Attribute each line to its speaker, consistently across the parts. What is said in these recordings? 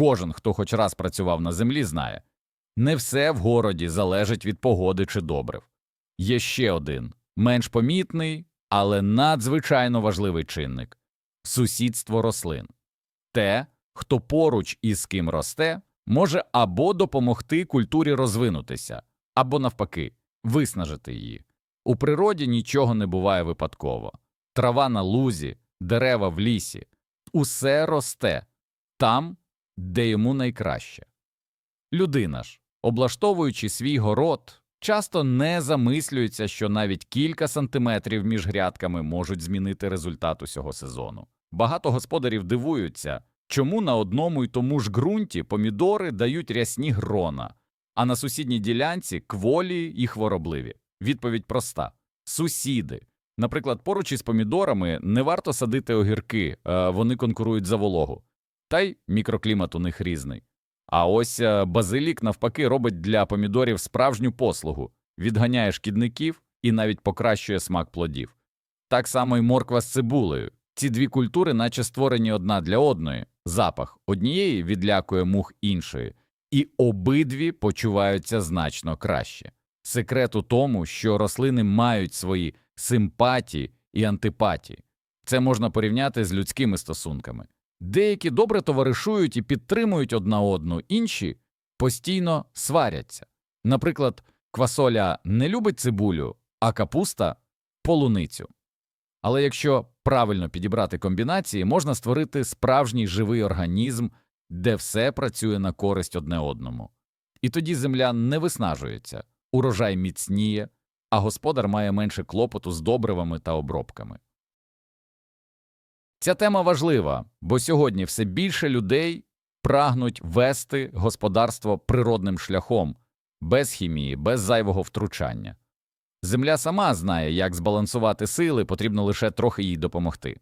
Speaker 1: Кожен, хто хоч раз працював на землі, знає не все в городі залежить від погоди чи добрив. Є ще один менш помітний, але надзвичайно важливий чинник сусідство рослин. Те, хто поруч із ким росте, може або допомогти культурі розвинутися, або навпаки, виснажити її. У природі нічого не буває випадково. Трава на лузі, дерева в лісі усе росте там, де йому найкраще. Людина ж, облаштовуючи свій город, часто не замислюється, що навіть кілька сантиметрів між грядками можуть змінити результат усього сезону. Багато господарів дивуються, чому на одному й тому ж ґрунті помідори дають рясні грона, а на сусідній ділянці кволі і хворобливі. Відповідь проста сусіди. Наприклад, поруч із помідорами не варто садити огірки, е, вони конкурують за вологу, та й мікроклімат у них різний. А ось е, базилік, навпаки, робить для помідорів справжню послугу, відганяє шкідників і навіть покращує смак плодів. Так само й морква з цибулею. Ці дві культури, наче створені одна для одної, запах однієї відлякує мух іншої, і обидві почуваються значно краще. Секрет у тому, що рослини мають свої симпатії і антипатії. Це можна порівняти з людськими стосунками. Деякі добре товаришують і підтримують одна одну, інші постійно сваряться. Наприклад, квасоля не любить цибулю, а капуста полуницю. Але якщо правильно підібрати комбінації, можна створити справжній живий організм, де все працює на користь одне одному. І тоді земля не виснажується, урожай міцніє, а господар має менше клопоту з добривами та обробками. Ця тема важлива, бо сьогодні все більше людей прагнуть вести господарство природним шляхом, без хімії, без зайвого втручання. Земля сама знає, як збалансувати сили, потрібно лише трохи їй допомогти.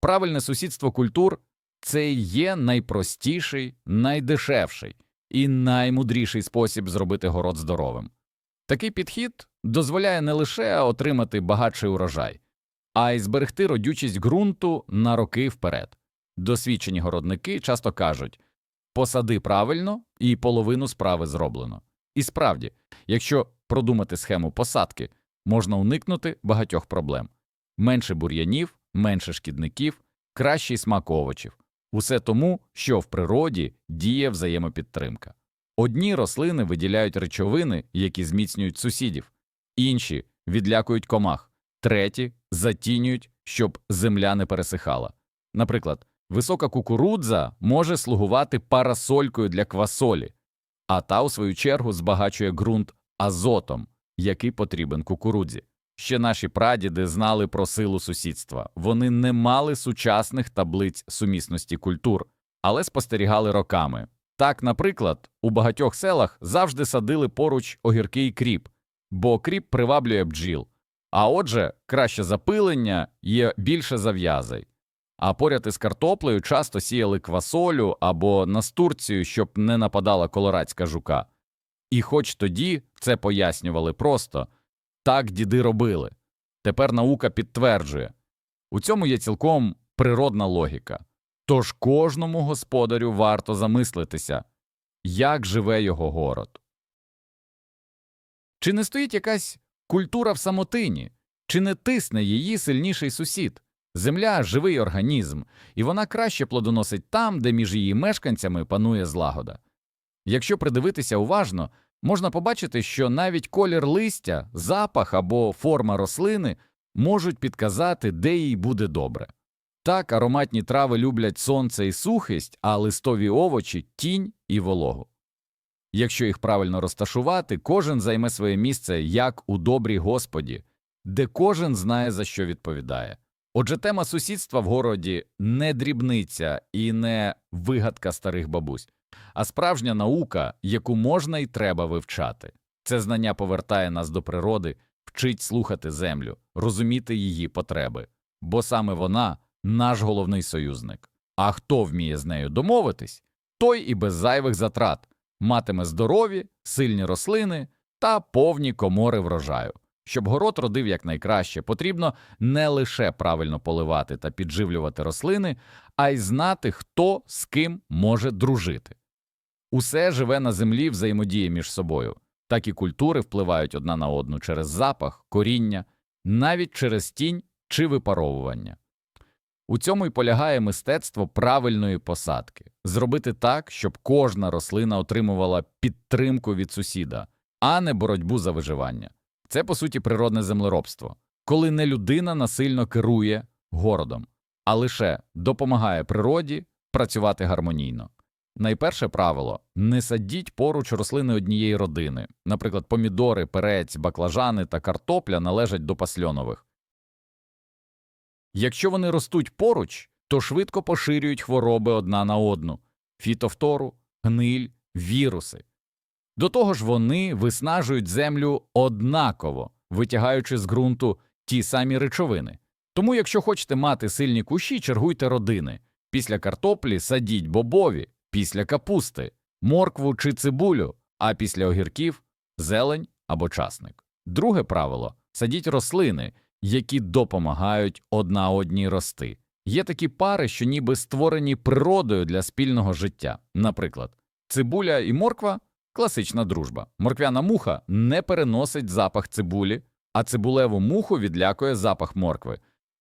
Speaker 1: Правильне сусідство культур це є найпростіший, найдешевший і наймудріший спосіб зробити город здоровим. Такий підхід дозволяє не лише отримати багатший урожай, а й зберегти родючість ґрунту на роки вперед. Досвідчені городники часто кажуть посади правильно і половину справи зроблено. І справді, якщо продумати схему посадки, можна уникнути багатьох проблем менше бур'янів, менше шкідників, кращий смак овочів. Усе тому, що в природі діє взаємопідтримка. Одні рослини виділяють речовини, які зміцнюють сусідів, інші відлякують комах, треті затінюють, щоб земля не пересихала. Наприклад, висока кукурудза може слугувати парасолькою для квасолі, а та, у свою чергу, збагачує ґрунт азотом, який потрібен кукурудзі. Ще наші прадіди знали про силу сусідства. Вони не мали сучасних таблиць сумісності культур, але спостерігали роками. Так, наприклад, у багатьох селах завжди садили поруч огірки і кріп, бо кріп приваблює бджіл. А отже, краще запилення є більше зав'язей. А поряд із картоплею часто сіяли квасолю або настурцію, щоб не нападала колорадська жука. І хоч тоді це пояснювали просто так діди робили. Тепер наука підтверджує у цьому є цілком природна логіка. Тож кожному господарю варто замислитися, як живе його город. Чи не стоїть якась культура в самотині, чи не тисне її сильніший сусід? Земля живий організм, і вона краще плодоносить там, де між її мешканцями панує злагода. Якщо придивитися уважно, можна побачити, що навіть колір листя, запах або форма рослини можуть підказати, де їй буде добре. Так, ароматні трави люблять сонце і сухість, а листові овочі тінь і вологу. Якщо їх правильно розташувати, кожен займе своє місце як у добрій господі, де кожен знає, за що відповідає. Отже, тема сусідства в городі не дрібниця і не вигадка старих бабусь, а справжня наука, яку можна і треба вивчати. Це знання повертає нас до природи, вчить слухати землю, розуміти її потреби, бо саме вона наш головний союзник. А хто вміє з нею домовитись, той і без зайвих затрат матиме здорові, сильні рослини та повні комори врожаю, Щоб город родив якнайкраще, потрібно не лише правильно поливати та підживлювати рослини, а й знати, хто з ким може дружити. Усе живе на землі взаємодіє між собою, так і культури впливають одна на одну через запах, коріння, навіть через тінь чи випаровування. У цьому й полягає мистецтво правильної посадки зробити так, щоб кожна рослина отримувала підтримку від сусіда, а не боротьбу за виживання. Це, по суті, природне землеробство, коли не людина насильно керує городом, а лише допомагає природі працювати гармонійно. Найперше правило не садіть поруч рослини однієї родини. Наприклад, помідори, перець, баклажани та картопля належать до пасльонових. Якщо вони ростуть поруч, то швидко поширюють хвороби одна на одну фітофтору, гниль, віруси. До того ж, вони виснажують землю однаково, витягаючи з ґрунту ті самі речовини. Тому, якщо хочете мати сильні кущі, чергуйте родини. Після картоплі садіть бобові, після капусти, моркву чи цибулю, а після огірків зелень або часник. Друге правило садіть рослини, які допомагають одна одній рости. Є такі пари, що ніби створені природою для спільного життя. Наприклад, цибуля і морква класична дружба. Морквяна муха не переносить запах цибулі, а цибулеву муху відлякує запах моркви.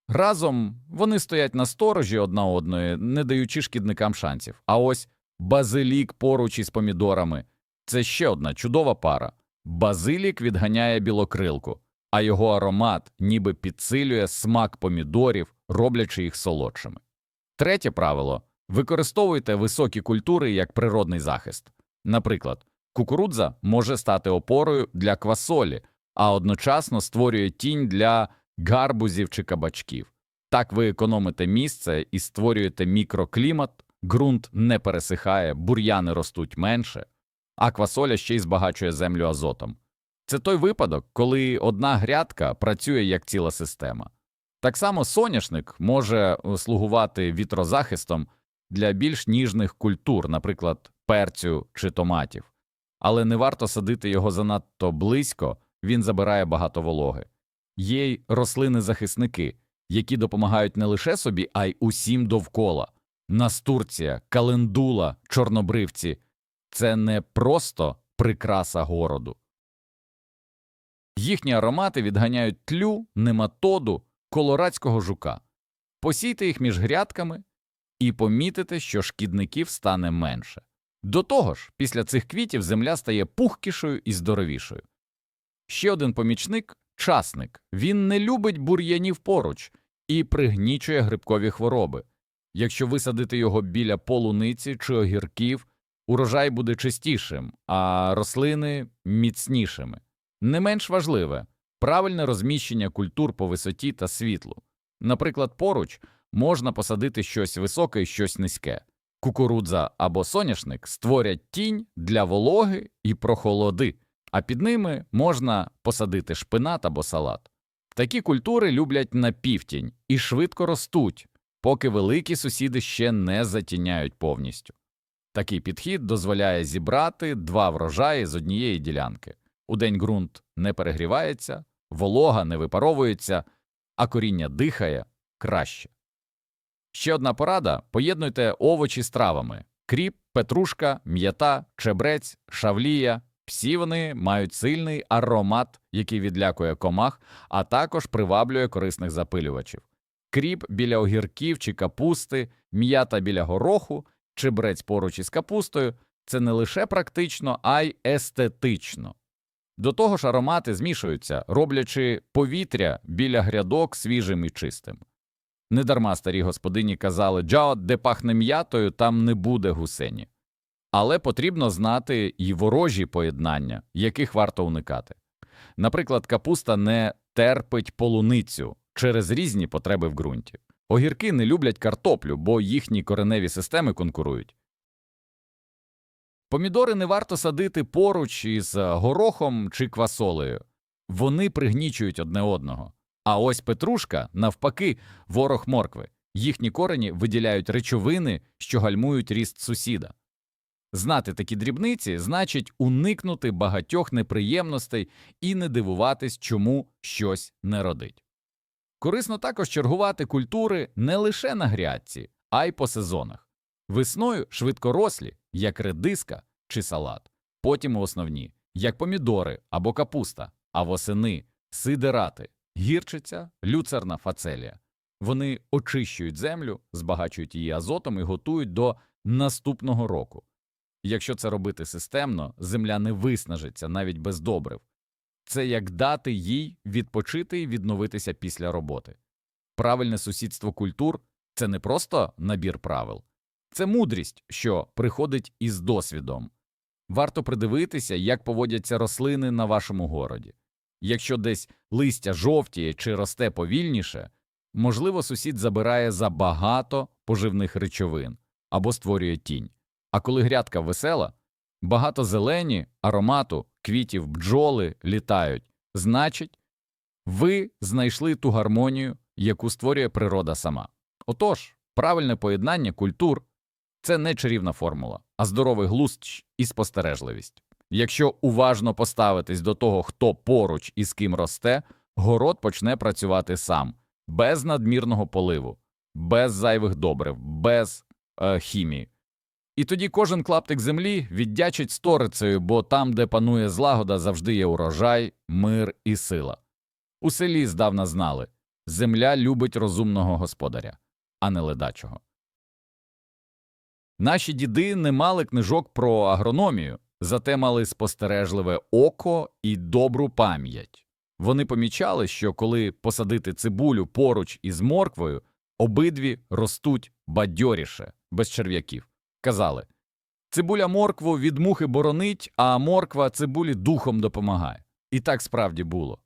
Speaker 1: Разом вони стоять на сторожі одна одної, не даючи шкідникам шансів. А ось базилік поруч із помідорами це ще одна чудова пара. Базилік відганяє білокрилку, а його аромат ніби підсилює смак помідорів, роблячи їх солодшими. Третє правило використовуйте високі культури як природний захист. Наприклад, кукурудза може стати опорою для квасолі, а одночасно створює тінь для гарбузів чи кабачків. Так ви економите місце і створюєте мікроклімат, ґрунт не пересихає, бур'яни ростуть менше, а квасоля ще й збагачує землю азотом. Це той випадок, коли одна грядка працює як ціла система. Так само соняшник може е, слугувати вітрозахистом для більш ніжних культур, наприклад, перцю чи томатів, але не варто садити його занадто близько, він забирає багато вологи. Є й рослини-захисники, які допомагають не лише собі, а й усім довкола. Настурція, календула, чорнобривці це не просто прикраса городу. Їхні аромати відганяють тлю, нематоду, колорадського жука. Посійте їх між грядками і помітите, що шкідників стане менше. До того ж, після цих квітів земля стає пухкішою і здоровішою. Ще один помічник часник. Він не любить бур'янів поруч і пригнічує грибкові хвороби. Якщо висадити його біля полуниці чи огірків, урожай буде чистішим, а рослини міцнішими. Не менш важливе правильне розміщення культур по висоті та світлу. Наприклад, поруч можна посадити щось високе і щось низьке. Кукурудза або соняшник створять тінь для вологи і прохолоди, а під ними можна посадити шпинат або салат. Такі культури люблять напівтінь і швидко ростуть, поки великі сусіди ще не затіняють повністю. Такий підхід дозволяє зібрати два врожаї з однієї ділянки. Удень ґрунт не перегрівається, волога не випаровується, а коріння дихає краще. Ще одна порада поєднуйте овочі з травами кріп, петрушка, м'ята, чебрець, шавлія. Всі вони мають сильний аромат, який відлякує комах, а також приваблює корисних запилювачів. Кріп біля огірків чи капусти, м'ята біля гороху, чебрець поруч із капустою це не лише практично, а й естетично. До того ж, аромати змішуються, роблячи повітря біля грядок свіжим і чистим. Недарма старі господині казали Джао, де пахне м'ятою, там не буде гусені. Але потрібно знати і ворожі поєднання, яких варто уникати. Наприклад, капуста не терпить полуницю через різні потреби в ґрунті. Огірки не люблять картоплю, бо їхні кореневі системи конкурують. Помідори не варто садити поруч із горохом чи квасолею. Вони пригнічують одне одного. А ось петрушка, навпаки, ворог моркви. Їхні корені виділяють речовини, що гальмують ріст сусіда. Знати такі дрібниці значить уникнути багатьох неприємностей і не дивуватись, чому щось не родить. Корисно також чергувати культури не лише на грядці, а й по сезонах. Весною швидкорослі, як редиска чи салат, потім основні, як помідори або капуста, а восени сидерати, гірчиця, люцерна фацелія. Вони очищують землю, збагачують її азотом і готують до наступного року. Якщо це робити системно, земля не виснажиться навіть без добрив. Це як дати їй відпочити і відновитися після роботи. Правильне сусідство культур це не просто набір правил, це мудрість, що приходить із досвідом. Варто придивитися, як поводяться рослини на вашому городі. Якщо десь листя жовтіє чи росте повільніше, можливо, сусід забирає забагато поживних речовин або створює тінь. А коли грядка весела, багато зелені, аромату, квітів, бджоли літають, значить, ви знайшли ту гармонію, яку створює природа сама. Отож, правильне поєднання культур це не чарівна формула, а здоровий глузд і спостережливість. Якщо уважно поставитись до того, хто поруч і з ким росте, город почне працювати сам, без надмірного поливу, без зайвих добрив, без е, хімії. І тоді кожен клаптик землі віддячить сторицею, бо там, де панує злагода, завжди є урожай, мир і сила. У селі здавна знали земля любить розумного господаря, а не ледачого. Наші діди не мали книжок про агрономію, зате мали спостережливе око і добру пам'ять. Вони помічали, що коли посадити цибулю поруч із морквою, обидві ростуть бадьоріше, без черв'яків. Казали цибуля моркву від мухи боронить, а морква цибулі духом допомагає. І так справді було.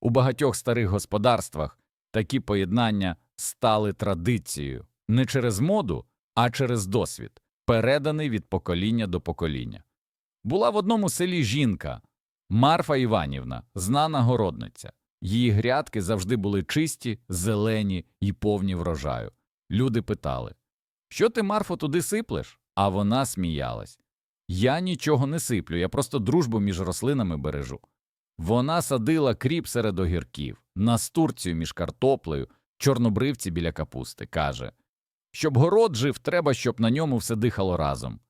Speaker 1: У багатьох старих господарствах такі поєднання стали традицією не через моду, а через досвід, переданий від покоління до покоління. Була в одному селі жінка Марфа Іванівна, знана городниця. Її грядки завжди були чисті, зелені і повні врожаю. Люди питали Що ти, Марфо, туди сиплеш? А вона сміялась. Я нічого не сиплю, я просто дружбу між рослинами бережу. Вона садила кріп серед огірків, настурцію між картоплею, чорнобривці біля капусти, каже Щоб город жив, треба, щоб на ньому все дихало разом.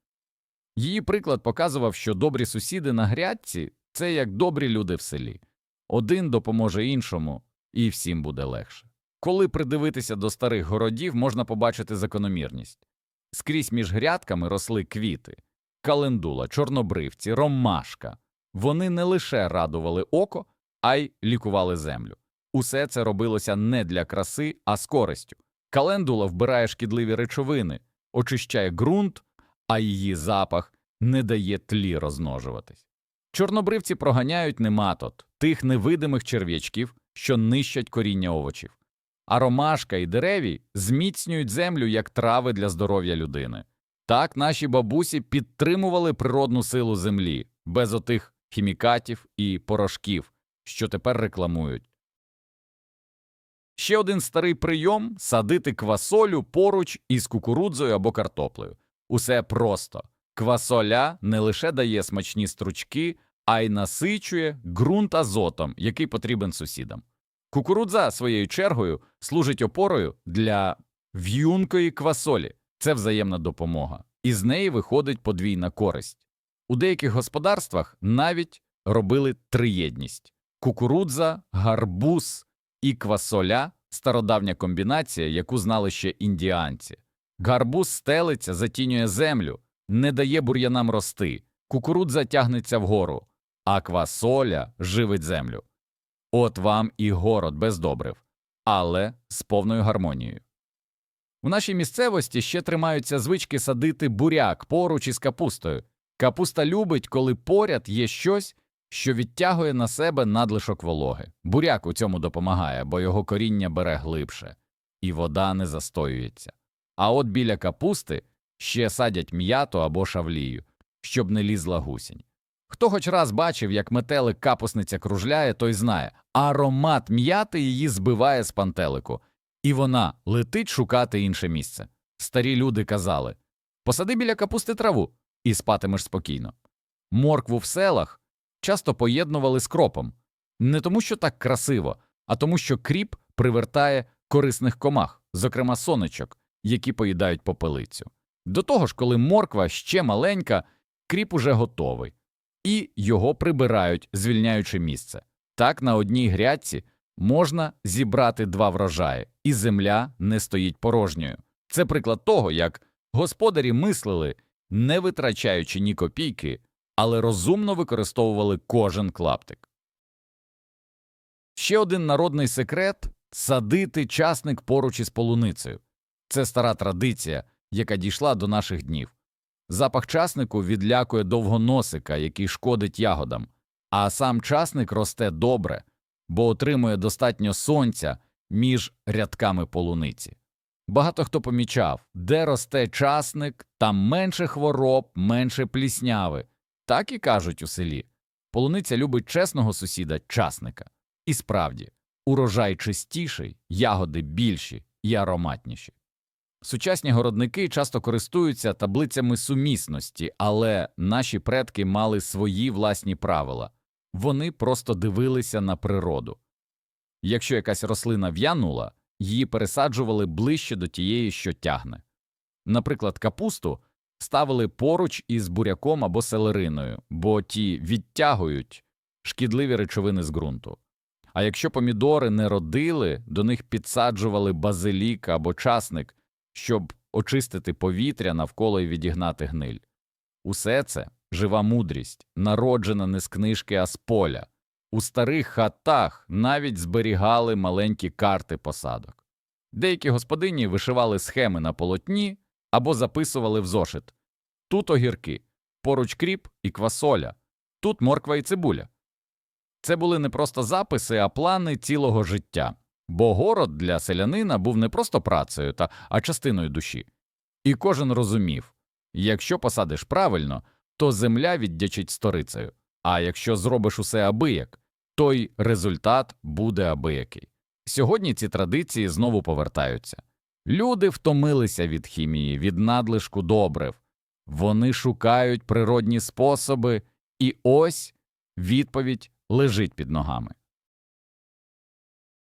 Speaker 1: Її приклад показував, що добрі сусіди на грядці це як добрі люди в селі. Один допоможе іншому, і всім буде легше. Коли придивитися до старих городів, можна побачити закономірність. Скрізь між грядками росли квіти, календула, чорнобривці, ромашка. Вони не лише радували око, а й лікували землю. Усе це робилося не для краси, а з користю. Календула вбирає шкідливі речовини, очищає ґрунт, а її запах не дає тлі розмножуватись. Чорнобривці проганяють нематод, тих невидимих черв'ячків, що нищать коріння овочів. А ромашка і дереві зміцнюють землю як трави для здоров'я людини. Так наші бабусі підтримували природну силу землі без отих хімікатів і порошків, що тепер рекламують. Ще один старий прийом садити квасолю поруч із кукурудзою або картоплею. Усе просто. Квасоля не лише дає смачні стручки, а й насичує ґрунт азотом, який потрібен сусідам. Кукурудза своєю чергою служить опорою для в'юнкої квасолі. Це взаємна допомога. І з неї виходить подвійна користь. У деяких господарствах навіть робили триєдність кукурудза, гарбуз і квасоля стародавня комбінація, яку знали ще індіанці. Гарбуз стелиться, затінює землю, не дає бур'янам рости, кукурудза тягнеться вгору, а квасоля живить землю. От вам і город без добрив, але з повною гармонією. В нашій місцевості ще тримаються звички садити буряк поруч із капустою. Капуста любить, коли поряд є щось, що відтягує на себе надлишок вологи. Буряк у цьому допомагає, бо його коріння бере глибше, і вода не застоюється. А от біля капусти ще садять м'яту або шавлію, щоб не лізла гусінь. Хто хоч раз бачив, як метелик капусниця кружляє, той знає, аромат м'яти її збиває з пантелику, і вона летить шукати інше місце. Старі люди казали посади біля капусти траву, і спатимеш спокійно. Моркву в селах часто поєднували з кропом, не тому, що так красиво, а тому, що кріп привертає корисних комах, зокрема сонечок, які поїдають попелицю. До того ж, коли морква ще маленька, кріп уже готовий, і його прибирають, звільняючи місце. Так на одній грядці можна зібрати два врожаї, і земля не стоїть порожньою. Це приклад того, як господарі мислили, не витрачаючи ні копійки, але розумно використовували кожен клаптик. Ще один народний секрет садити часник поруч із полуницею. Це стара традиція, яка дійшла до наших днів. Запах часнику відлякує довгоносика, який шкодить ягодам, а сам часник росте добре, бо отримує достатньо сонця між рядками полуниці. Багато хто помічав, де росте часник, там менше хвороб, менше плісняви. Так і кажуть у селі. Полуниця любить чесного сусіда часника. І справді, урожай чистіший, ягоди більші і ароматніші. Сучасні городники часто користуються таблицями сумісності, але наші предки мали свої власні правила вони просто дивилися на природу. Якщо якась рослина в'янула, її пересаджували ближче до тієї, що тягне. Наприклад, капусту ставили поруч із буряком або селериною, бо ті відтягують шкідливі речовини з ґрунту. А якщо помідори не родили, до них підсаджували базилік або часник, щоб очистити повітря навколо і відігнати гниль. Усе це жива мудрість, народжена не з книжки, а з поля. У старих хатах навіть зберігали маленькі карти посадок. Деякі господині вишивали схеми на полотні або записували в зошит тут огірки, поруч кріп і квасоля, тут морква і цибуля. Це були не просто записи, а плани цілого життя, бо город для селянина був не просто працею, та, а частиною душі. І кожен розумів якщо посадиш правильно, то земля віддячить сторицею, а якщо зробиш усе абияк, то й результат буде абиякий. Сьогодні ці традиції знову повертаються. Люди втомилися від хімії, від надлишку добрив, вони шукають природні способи, і ось відповідь лежить під ногами.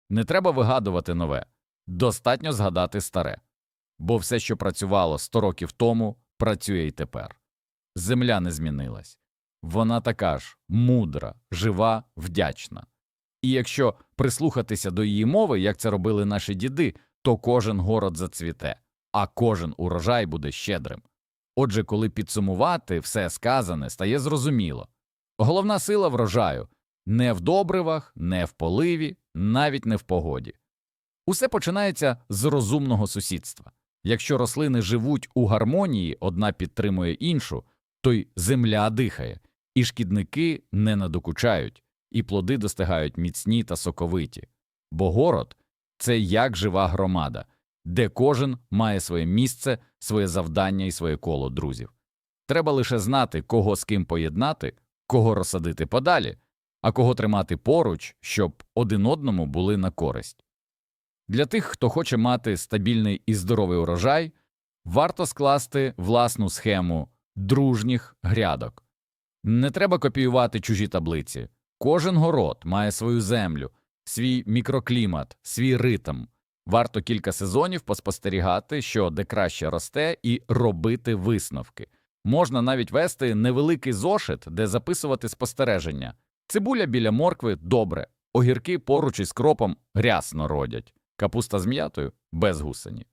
Speaker 1: Не треба вигадувати нове, достатньо згадати старе, бо все, що працювало сто років тому, працює й тепер. Земля не змінилась. Вона така ж мудра, жива, вдячна. І якщо прислухатися до її мови, як це робили наші діди, то кожен город зацвіте, а кожен урожай буде щедрим. Отже, коли підсумувати все сказане, стає зрозуміло головна сила врожаю не в добривах, не в поливі, навіть не в погоді. Усе починається з розумного сусідства. Якщо рослини живуть у гармонії, одна підтримує іншу, то й земля дихає, і шкідники не надокучають, і плоди достигають міцні та соковиті. Бо город це як жива громада, де кожен має своє місце, своє завдання і своє коло друзів. Треба лише знати, кого з ким поєднати, кого розсадити подалі, а кого тримати поруч, щоб один одному були на користь. Для тих, хто хоче мати стабільний і здоровий урожай, варто скласти власну схему дружніх грядок. Не треба копіювати чужі таблиці. Кожен город має свою землю, свій мікроклімат, свій ритм. Варто кілька сезонів поспостерігати, що де краще росте, і робити висновки. Можна навіть вести невеликий зошит, де записувати спостереження. Цибуля біля моркви добре, огірки поруч із кропом рясно родять, капуста з м'ятою без гусені.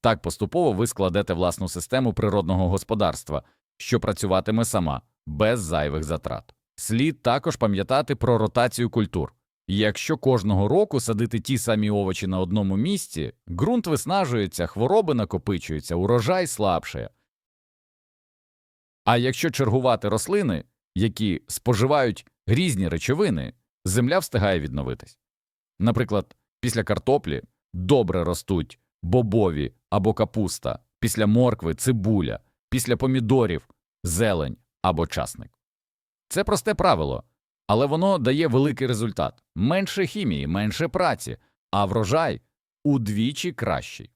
Speaker 1: Так поступово ви складете власну систему природного господарства, що працюватиме сама, без зайвих затрат. Слід також пам'ятати про ротацію культур. Якщо кожного року садити ті самі овочі на одному місці, ґрунт виснажується, хвороби накопичуються, урожай слабшає. А якщо чергувати рослини, які споживають різні речовини, земля встигає відновитись. Наприклад, після картоплі добре ростуть бобові або капуста, після моркви цибуля, після помідорів зелень або часник. Це просте правило, але воно дає великий результат менше хімії, менше праці, а врожай удвічі кращий.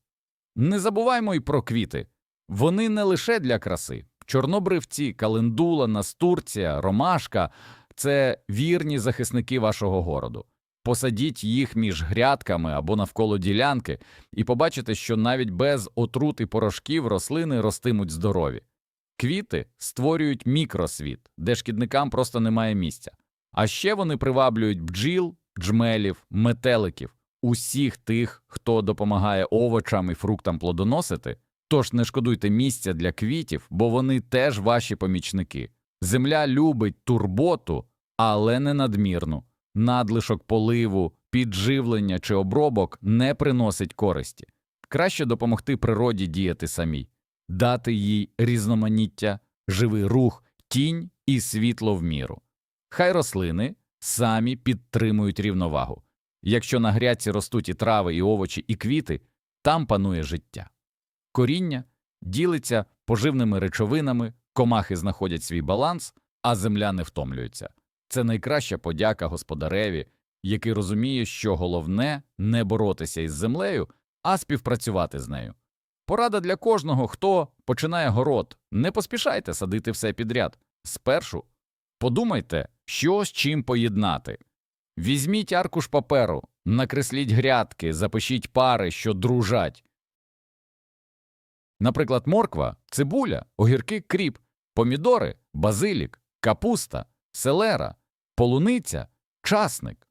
Speaker 1: Не забуваймо й про квіти вони не лише для краси. Чорнобривці, календула, настурція, ромашка це вірні захисники вашого городу. Посадіть їх між грядками або навколо ділянки, і побачите, що навіть без отрут і порошків рослини ростимуть здорові. Квіти створюють мікросвіт, де шкідникам просто немає місця. А ще вони приваблюють бджіл, джмелів, метеликів, усіх тих, хто допомагає овочам і фруктам плодоносити. Тож не шкодуйте місця для квітів, бо вони теж ваші помічники. Земля любить турботу, але не надмірну. Надлишок поливу, підживлення чи обробок не приносить користі. Краще допомогти природі діяти самій, дати їй різноманіття, живий рух, тінь і світло в міру. Хай рослини самі підтримують рівновагу. Якщо на грядці ростуть і трави, і овочі, і квіти, там панує життя. Коріння ділиться поживними речовинами, комахи знаходять свій баланс, а земля не втомлюється. Це найкраща подяка господареві, який розуміє, що головне не боротися із землею, а співпрацювати з нею. Порада для кожного, хто починає город, не поспішайте садити все підряд. Спершу подумайте, що з чим поєднати. Візьміть аркуш паперу, накресліть грядки, запишіть пари, що дружать. Наприклад, морква, цибуля, огірки, кріп, помідори, базилік, капуста, селера, полуниця, часник.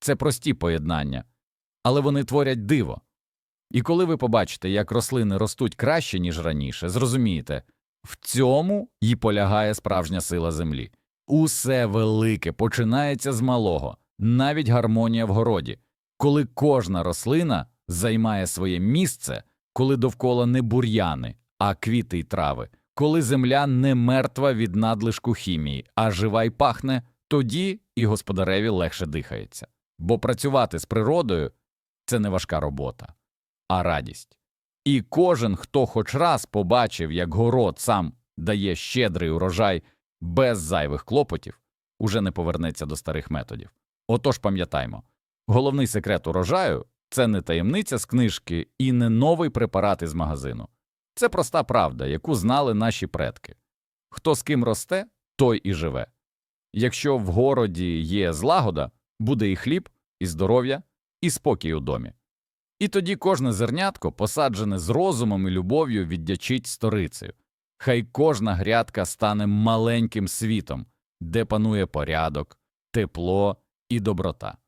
Speaker 1: Це прості поєднання, але вони творять диво. І коли ви побачите, як рослини ростуть краще, ніж раніше, зрозумієте, в цьому і полягає справжня сила землі. Усе велике починається з малого, навіть гармонія в городі, коли кожна рослина займає своє місце, коли довкола не бур'яни, а квіти й трави, коли земля не мертва від надлишку хімії, а жива й пахне, тоді і господареві легше дихається. Бо працювати з природою це не важка робота, а радість. І кожен, хто хоч раз побачив, як город сам дає щедрий урожай без зайвих клопотів, уже не повернеться до старих методів. Отож пам'ятаймо, головний секрет урожаю це не таємниця з книжки і не новий препарат із магазину. Це проста правда, яку знали наші предки. Хто з ким росте, той і живе. Якщо в городі є злагода, буде і хліб, і здоров'я, і спокій у домі. І тоді кожне зернятко, посаджене з розумом і любов'ю, віддячить сторицею. Хай кожна грядка стане маленьким світом, де панує порядок, тепло і доброта.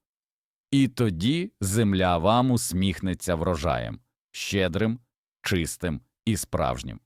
Speaker 1: І тоді земля вам усміхнеться врожаєм щедрим, чистим і справжнім.